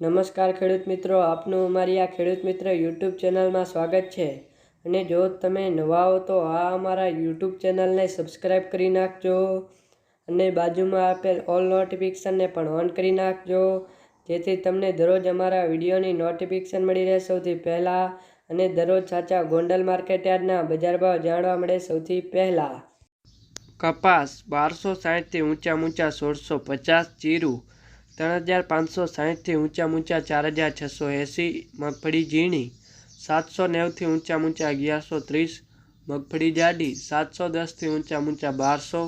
નમસ્કાર ખેડૂત મિત્રો, આપનું અમારી આ ખેડૂત મિત્ર યુટ્યુબ ચેનલમાં સ્વાગત છે. અને જો તમે નવા હો તો આ અમારા યુટ્યુબ ચેનલને સબસ્ક્રાઈબ કરી નાખજો અને બાજુમાં આપેલ ઓલ નોટિફિકેશનને પણ ઓન કરી નાખજો, જેથી તમને દરરોજ અમારા વિડીયોની નોટિફિકેશન મળી રહે સૌથી પહેલાં અને દરરોજ સાચા ગોંડલ માર્કેટ યાર્ડના બજાર ભાવ જાણવા મળે સૌથી પહેલાં. કપાસ બારસો સાઠથી ઊંચા ઊંચા સોળસો પચાસ જીરું ત્રણ હજાર પાંચસો સાહીઠથી ઊંચા ઊંચા ચાર હજાર છસો એંસી મગફળી ઝીણી, સાતસો નેવથી ઊંચા ઊંચા અગિયારસો ત્રીસ મગફળી જાડી, સાતસો દસથી ઊંચા ઊંચા બારસો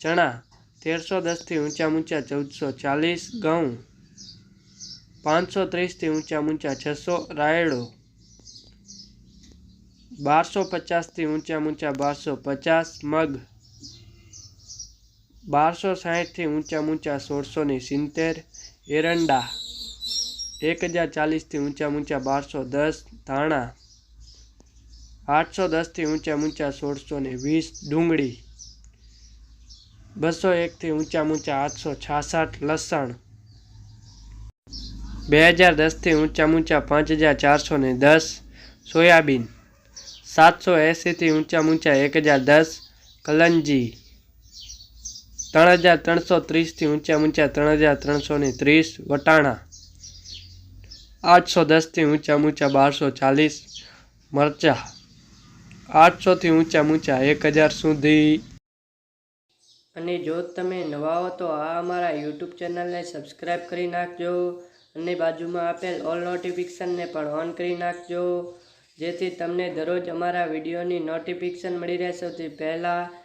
ચણા, તેરસો દસથી ઊંચા ઊંચા ચૌદસો ચાલીસ ઘઉં, પાંચસો ત્રીસથી ઊંચા ઊંચા છસો રાયડો, બારસો પચાસથી ઊંચા ઊંચા બારસો પચાસ મગ બારસો સાહીઠથી ઊંચા ઊંચા સોળસો ને સિત્તેર એરંડા, એક હજાર ચાલીસથી ઊંચા ઊંચા બારસો દસ ધાણા, આઠસો દસથી ઊંચા ઊંચા સોળસો ને વીસ ડુંગળી, બસો એકથી ઊંચા ઊંચા આઠસો છાસઠ લસણ, બે હજાર દસથી ઊંચા ઊંચા પાંચ હજાર ચારસો ને દસ સોયાબીન, સાતસો એંસીથી ઊંચા ઊંચા એક હજાર દસ કલંજી ત્રણ હજાર ત્રણસો ત્રીસથી ઊંચા ઊંચા ત્રણ હજાર ત્રણસો ને ત્રીસ, વટાણા આઠસો દસથી ઊંચા ઊંચા બારસો ચાલીસ, મરચા આઠસોથી ઊંચા ઊંચા એક હજાર સુધી. અને જો તમે નવા હો તો આ અમારા યુટ્યુબ ચેનલને સબસ્ક્રાઈબ કરી નાખજો અને બાજુમાં આપેલ ઓલ નોટિફિકેશનને પણ ઓન કરી નાખજો. જેથી તમને દરરોજ અમારા વિડીયોની નોટિફિકેશન મળી રહે સૌથી પહેલાં